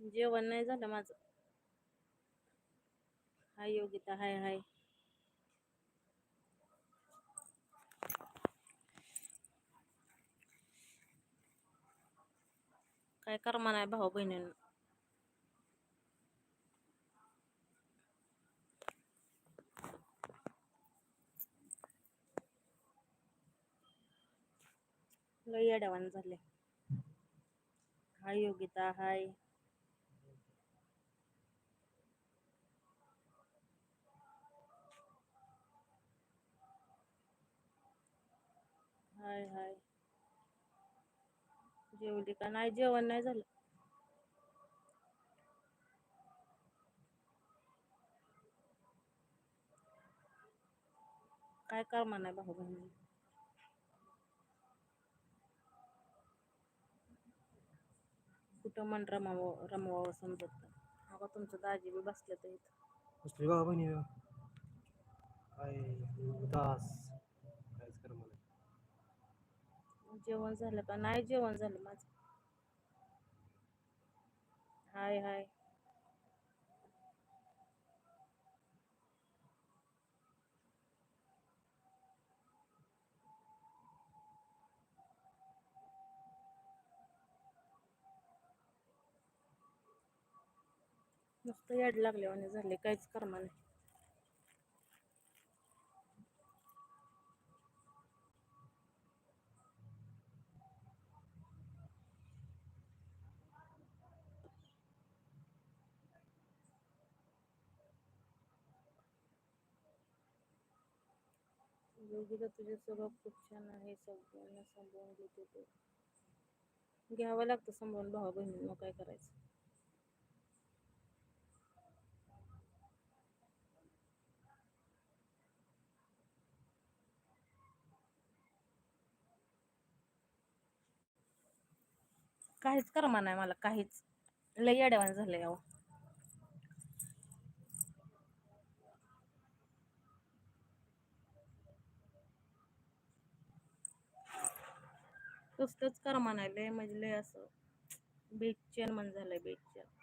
जेवण नाही झालं माझं. हाय योगिता हाय हाय. काय करमा नाही भाऊ बहिणींना? लय येड्यावान झाले हाय योगिता हाय. हाय हाय. जेवली का? नाही जेवण नाही झालं. काय कर नाही भाऊ बहिणी कुठं मन रमावं रमवावं समजत नाही. अगं तुमचं दाजी बी बसले तर इथं. कसली बाबा बहिणी काय उदास काहीच कर मला जेवण झालं का? नाही जेवण झालं माझं. हाय हाय. नुसतं याड लागल्यावाने झाले काहीच करमा नाही. योगिता तुझे स्वभाव खूप छान आहे सगळ्यांना सांभाळून घेते तो. घ्यावं लागतं सांभाळून भावा बहिणी मग काय करायचं? काहीच करमा नाही मला काहीच. लई अडवान्स झालंय अहो. कसलंच कर नाही लय म्हणजे लय असं बेचैन मन झालंय बेचैन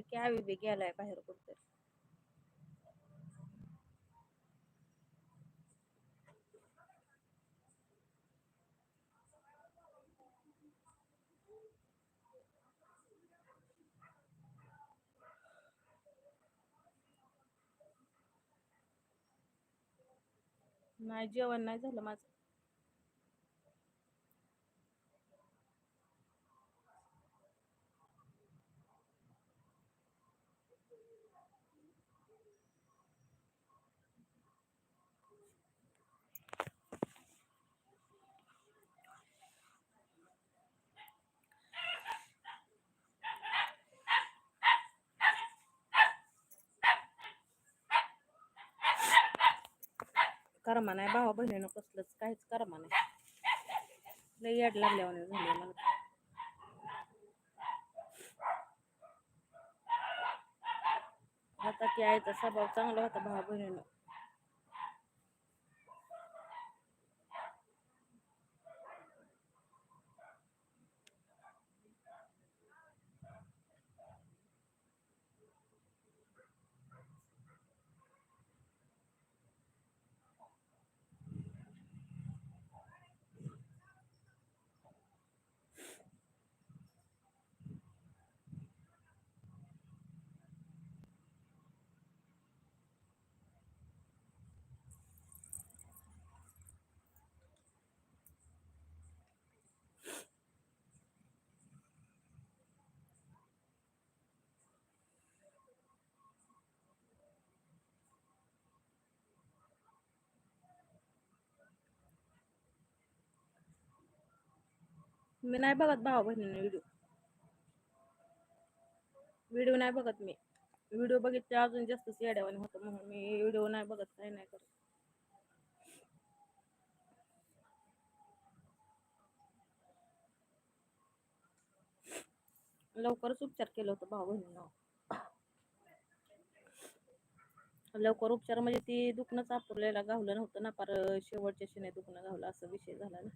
काय की आवी बी गेलाय बाहेर कुठतरी. नाही जेवण नाही झालं माझं. करमा नाही भावा बहिणीनं कसलंच काहीच करमा नाही लय याड लागल्यावर झाले मला. आता की आईचा स्वभाव चांगला होता भावा बहिणीनं. मी नाही बघत भावा बहिणीने व्हिडिओ व्हिडिओ नाही बघत मी. व्हिडिओ बघितले अजून जास्त येड्यावानी होतं म्हणून मी व्हिडिओ नाही बघत काही नाही करत. लवकरच उपचार केलं होतं भाऊ बहिणीनं. लवकर उपचार म्हणजे ती दुखणंच आपल्याला गावलं नव्हतं ना पार शेवटच्या शेने दुखणं गावलं असा विषय झाला ना.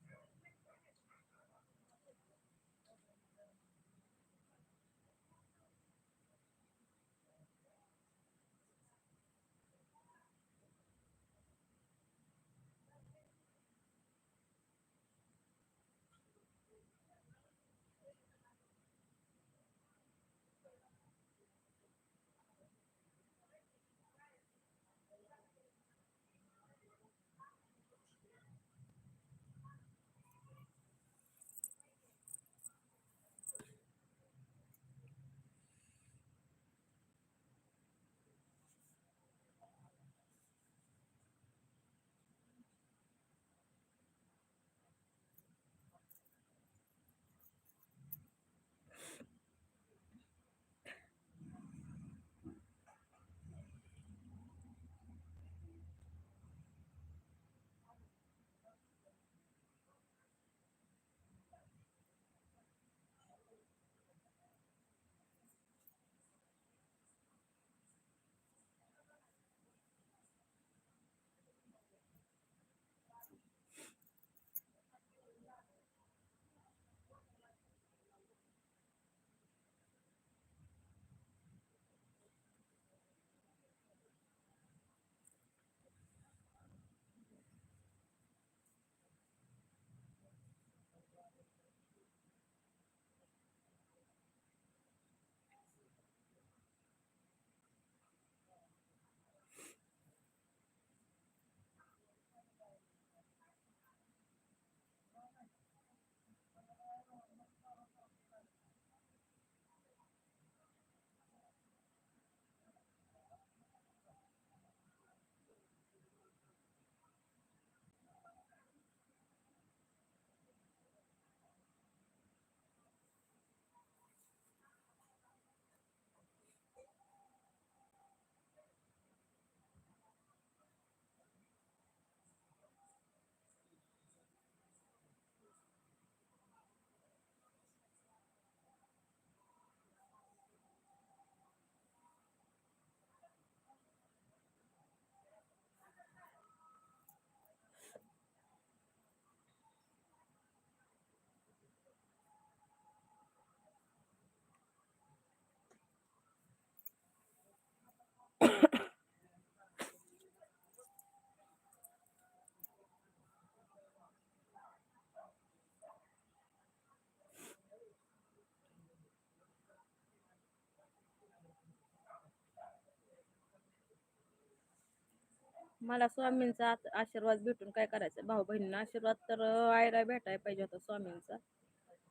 मला स्वामींचा आत- आशीर्वाद भेटून काय करायचं भाऊ बहिणींना आशीर्वाद तर अं, भेटायला पाहिजे होता स्वामींचा.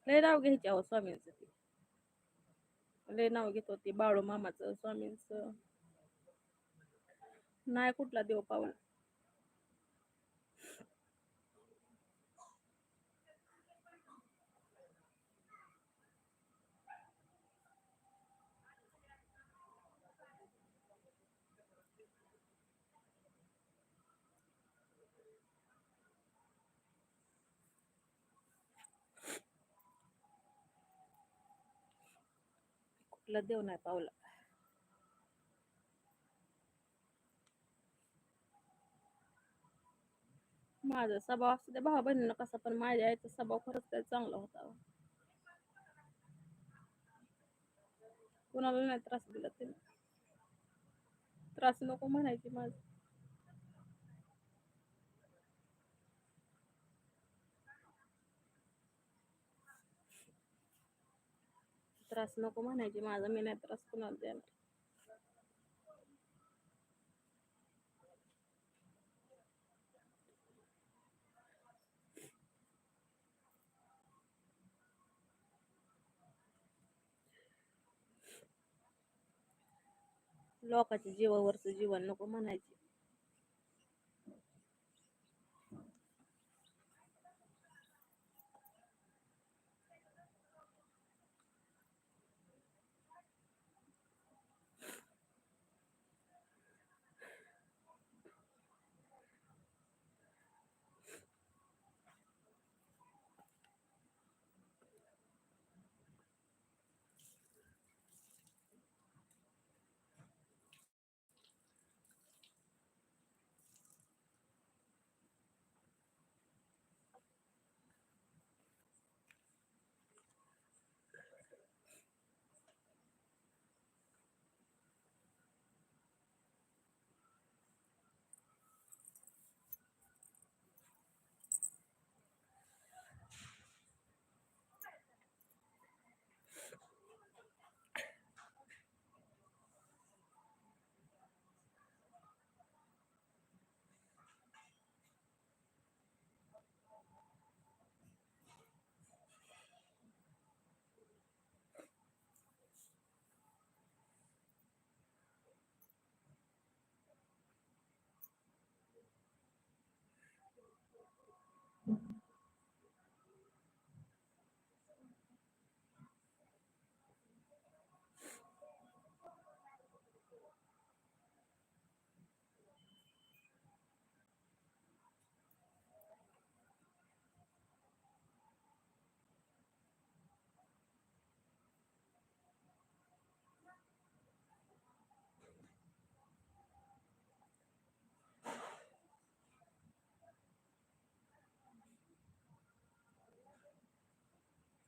लय नाव घ्यायचे अहो स्वामींचं ती. लय नाव घेत होती बाळू मामाचं स्वामींचं. नाही कुठला देव पावला आपला देव नाही पावला माझा स्वभाव असू द्या भाऊ बहिणीनं कसा पण माझ्या आईचा स्वभाव खरंच काय चांगला होता कुणाला कोणाला नाही त्रास दिला त्याने त्रास नको म्हणायची माझा त्रास नको म्हणायचे. माझा मी नाही त्रास कुणाला देणार. लोकांच्या जीवावरचं जीवन नको म्हणायचे.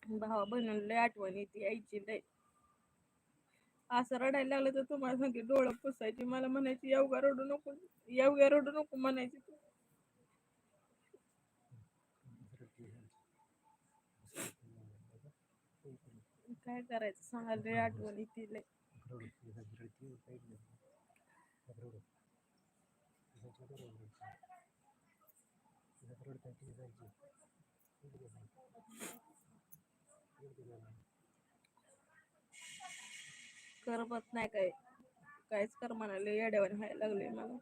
भावा बहिणीला लय आठवण येते यायची लय. असं रडायला लागलं तर तुम्हाला सांगते डोळं पुसायची. मला म्हणायची येवगा रडू नको. येवग्या रडू नको म्हणायची तू. काय करायचं? सांगा लय आठवण येते लय. करमत नाही काय. काहीच कर म्हणाले येड्यावर व्हायला लागले मला.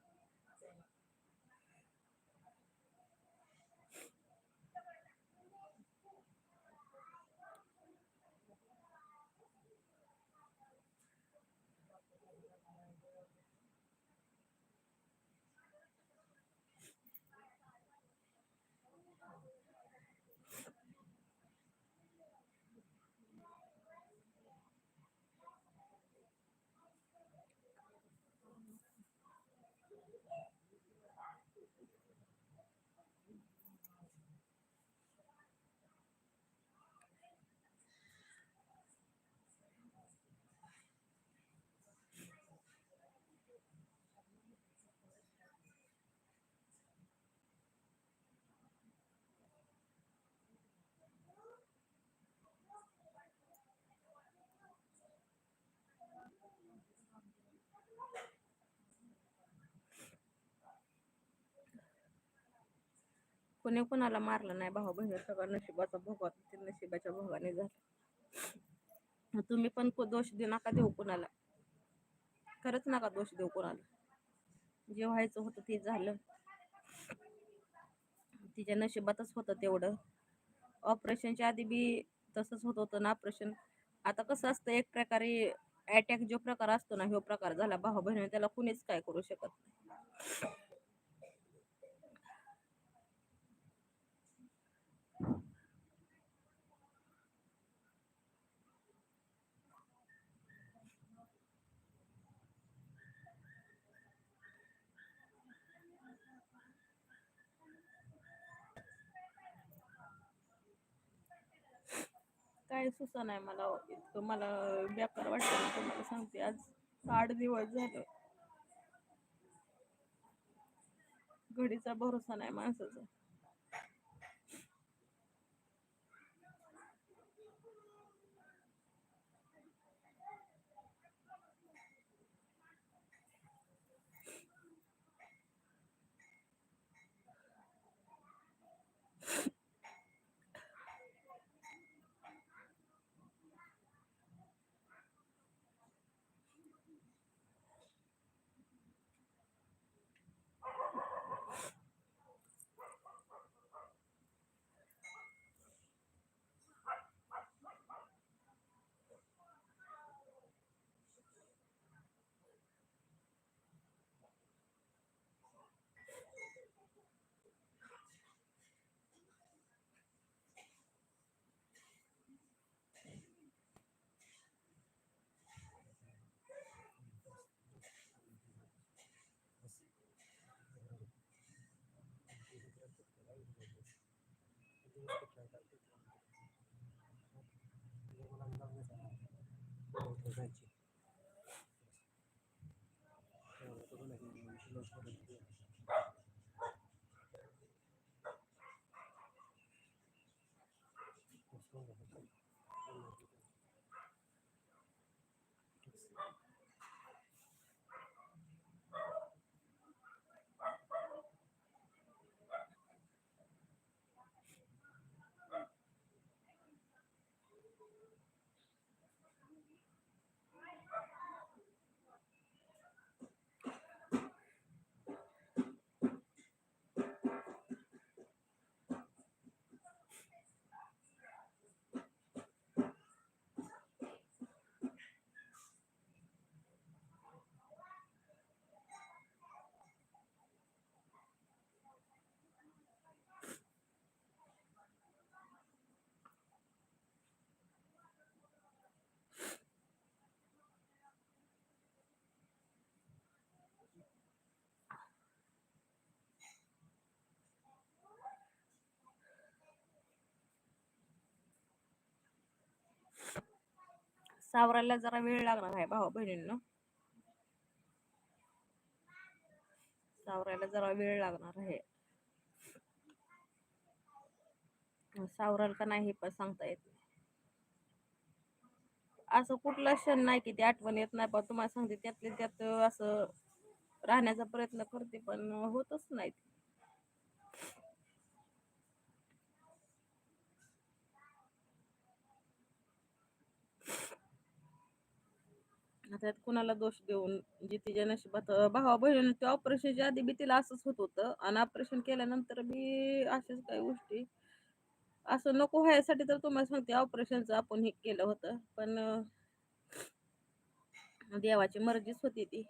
कोणी कोणाला मारलं नाही भाऊ बहिणी सगळं नशिबाचा भोगा ते नशिबाच्या भोगाने झालं. तुम्ही पण दोष देऊ नका देऊ कोणाला. खरंच नका दोष देऊ कोणाला. जे व्हायचं होतं ते झालं. तिच्या नशिबातच होतं तेवढं. ऑपरेशनच्या आधी बी तसंच होत होतं ना ऑपरेशन. आता कसं असतं एक प्रकारे अटॅक जो प्रकार असतो ना ह्यो प्रकार झाला भाऊ बहिणी त्याला कुणीच काय करू शकत नाही. काय सुसा नाही मला. इतकं मला बेकार वाटतं तुम्हाला सांगते आज आठ दिवस झालं. घडीचा भरोसा नाही माणसाचा. सावरायला जरा वेळ लागणार आहे भावा बहिणींना. सावरायला जरा वेळ लागणार आहे. सावराल का नाही हे पण सांगता येत नाही. असं कुठला क्षण नाही की ती आठवण येत नाही पण तुम्हाला सांगते त्यातले त्यात असं राहण्याचा प्रयत्न करते पण होतच नाही. त्यात कुणाला दोष देऊन जी तिच्या नशिबात भावा बहिणी ते ऑपरेशनच्या आधी बी तिला असंच होत होतं. आणि ऑपरेशन केल्यानंतर बी अशाच काही गोष्टी. असं नको व्हायसाठी तर तुम्हाला सांगते ऑपरेशनचं आपण हे केलं होतं. पण देवाची मर्जीच होती ती.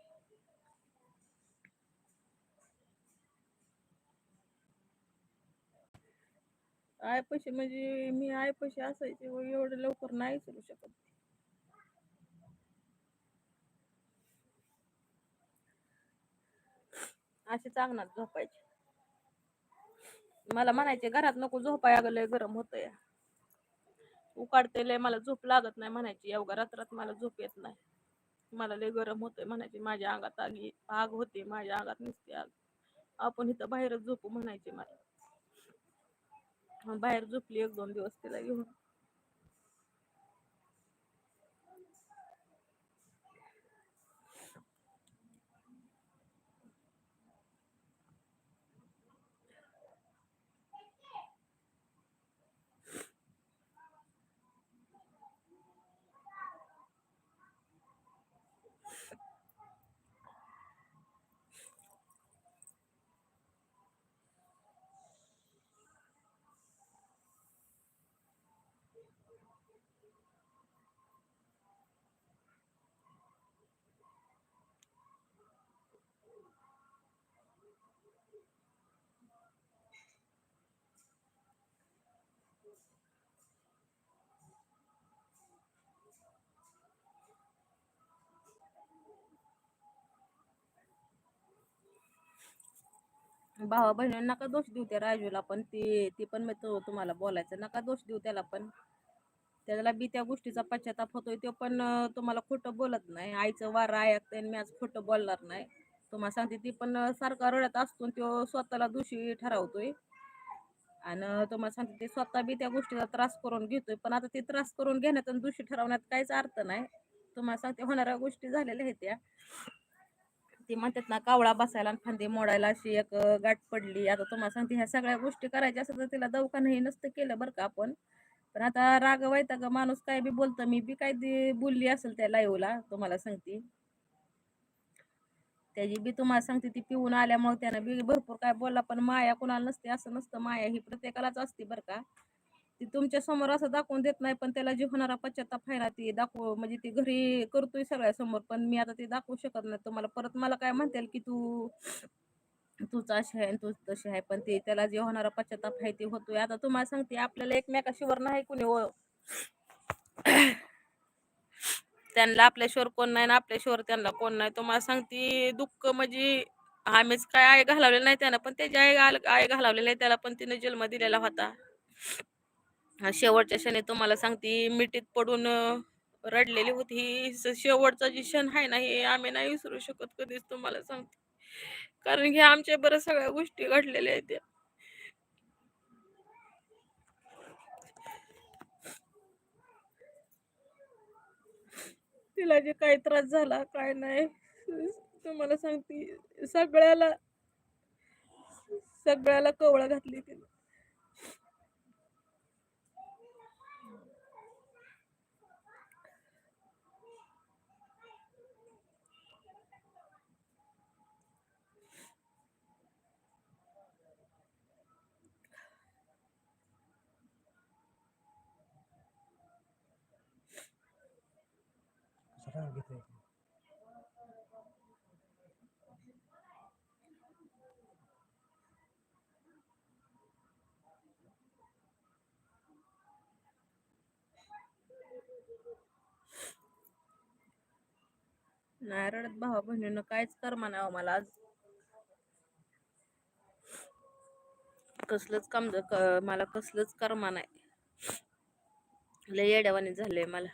आयपाशी म्हणजे मी आयपाशी असायचे व एवढं लवकर नाही विसरू शकत. अशीच अंगणात झोपायचे. मला म्हणायचे घरात नको झोपाय अगं लय गरम होतंय. उकाडते लय मला झोप लागत नाही म्हणायची. एवढ्या रात्रात मला झोप येत नाही. मला लय गरम होतंय म्हणायची. माझ्या अंगात आगी आग होते माझ्या अंगात नुसती आग. आपण इथं बाहेरच झोपू म्हणायचे मला. बाहेर झोपली एक दोन दिवस तिला घेऊन. भावा बहिणींना नका दोष देऊ त्या राजूला पण ती ती पण मी तो तुम्हाला बोलायचं नका दोष देऊ त्याला पण. त्याला बी त्या गोष्टीचा पश्चाताप होतोय तो पण तुम्हाला खोटं बोलत नाही. आईचं वार ऐकते आणि मी आज खोटं बोलणार नाही. तुम्हाला सांगते ती पण सारखा रडत असतो तो स्वतःला दोषी ठरवतोय. आणि तुम्हाला सांगते ते स्वतः बी त्या गोष्टीचा त्रास करून घेतोय. पण आता ते त्रास करून घेण्यात आणि दोषी ठरवण्यात काहीच अर्थ नाही. तुम्हाला सांगते होणाऱ्या गोष्टी झालेल्या आहेत त्या. ती म्हणतात ना कावळा बसायला आणि फांदी मोडायला अशी एक गाठ पडली. आता तुम्हाला सांगते ह्या सगळ्या गोष्टी करायच्या असं तर तिला दवाखाना हे नसतं केलं बरं का आपण. पण आता राग वायता ग माणूस काय बी बोलतं मी बी काय बोलली असेल त्या लाईव्हला तुम्हाला सांगते. त्याची बी तुम्हाला सांगते ती पिऊन आल्यामुळे त्यानं बी भरपूर काय बोलला पण माया कुणाला नसते असं नसतं. माया ही प्रत्येकालाच असते बरं का. ती तुमच्यासमोर असं दाखवून देत नाही पण त्याला जे होणारा पश्चाताप आहे ना ती दाखव म्हणजे ती घरी करतोय सगळ्या समोर पण मी आता ते दाखवू शकत नाही. तुम्हाला परत मला काय म्हणतील की तू तूच अशी आहे तूच तशी आहे पण ते त्याला जे होणारा पश्चाताप आहे ते होतोय. आता तुम्हाला सांगते आपल्याला एकमेकाशिवर नाही कुणी ओ त्यांना आपल्याशिवर कोण नाही ना आपल्याशिवर त्यांना कोण नाही. तुम्हाला सांगते दुःख म्हणजे आम्हीच काय आय घालवलेलं नाही त्यानं पण त्याची आई आय घालवलेलं आहे त्याला पण तिने जन्म दिलेला होता. शेवटच्या क्षणी तुम्हाला सांगते मिठीत पडून रडलेली होती. ही शेवटचा जी क्षण आहे ना हे आम्ही नाही विसरू शकत कधीच तुम्हाला सांगते. कारण की आमच्या बरं सगळ्या गोष्टी घडलेल्या आहेत त्या. तिला जे काही त्रास झाला काय नाही तुम्हाला सांगते सगळ्याला सगळ्याला कवळा घातली तिला घेतोय नाही रडत भावा बहिणीनं काहीच कर नाही मला आज. कसलंच काम मला कसलंच कर्मा नाही. लय येड्यावानी झालंय मला.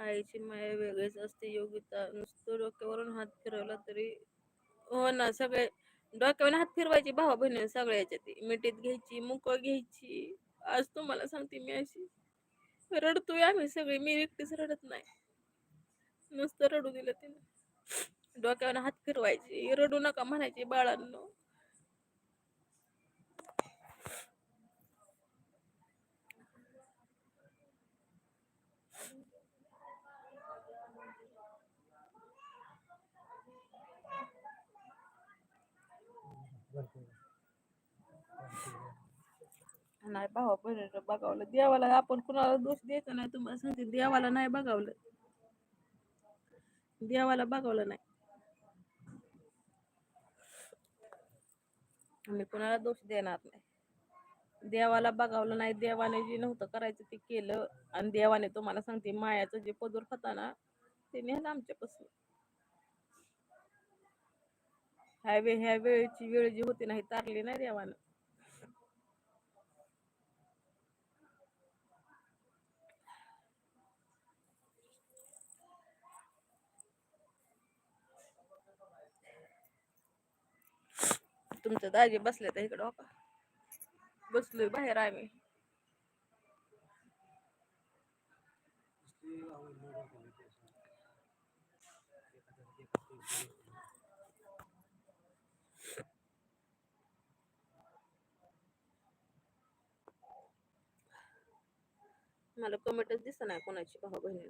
आईची माया वेगळीच असते योगिता नुसतं डोक्यावरून हात फिरवला तरी हो ना सगळे डोक्यावरून हात फिरवायची भावा बहिणी सगळ्याच्या ती. मिठीत घ्यायची मुकं घ्यायची. आज तुम्हाला सांगते मी अशी. रडतोय आम्ही सगळी मी एकटीच रडत नाही. नुसतं रडू दिलं तिने. डोक्यावर हात फिरवायचे. रडू नका म्हणायची बाळांनो. नाही भावा बहिणीला बघावलं. देवाला आपण कुणाला दोष द्यायचा नाही तुम्हाला सांगते देवाला नाही बघावलं. देवाला बघावलं नाही. मी कुणाला दोष देणार नाही. देवाला बघावलं नाही देवाने जे नव्हतं करायचं ते केलं. आणि देवाने तुम्हाला सांगते मायाचं जे पदूर होता ना ते नेलं आमच्यापासून. ह्या वेळ ह्या वेळेची वेळ जी होती ना ही तारली नाही देवानं. तुमचं दाजी बसले तर इकडं बसलोय बाहेर आम्ही मला कमेंटच दिसत नाही कोणाची भाऊ बहिणी